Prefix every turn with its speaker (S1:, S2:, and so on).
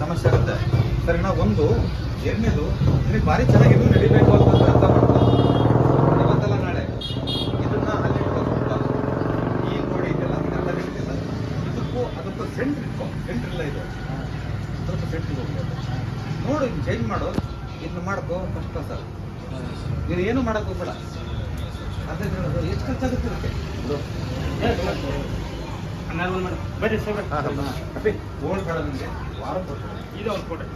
S1: ಸಮಸ್ಯೆ ಆಗುತ್ತೆ. ಸರಿನಾ ಒಂದು, ಎರಡನೇದು ನಿಮಗೆ ಭಾರಿ ಚೆನ್ನಾಗಿದ್ದು ನಡಿಬೇಕು ಅಂತ ಅರ್ಥ ಮಾಡ್ತಾರೆ ಇವತ್ತಲ್ಲ ನಾಳೆ. ಇದನ್ನ ಅಲ್ಲಿ ಈ ನೋಡಿ ಇದೆಲ್ಲ ನಿಮ್ಗೆ ಇದಕ್ಕೂ ಅದಕ್ಕೂ ಸೆಂಟ್ರ್ ಇಟ್ಕೊ ಸೆಂಟ್ರ್ ಎಲ್ಲ ಇದು. ಸ್ವಲ್ಪ ಸೆಂಟ್ರಿಗೆ ಹೋಗಿ ನೋಡು ಚೇಂಜ್ ಮಾಡು. ಇದನ್ನ ಮಾಡ್ಕೋ ಫಸ್ಟ್ ಕ್ಲಾಸ್ ನೀನು ಏನು ಮಾಡಕ್ ಹೋಗ್ಬೇಡ. ಅದೇ ಹೇಳೋದು ಎಷ್ಟು ಖರ್ಚಾಗುತ್ತೆ
S2: ಬರ್ರಿ ಸರ್
S1: ಗೋಲ್ಡ್ ಬೇಡ ನಿಮಗೆ? ವಾರ
S2: ಇದು ಒಂದು ಕೊಡ್ರಿ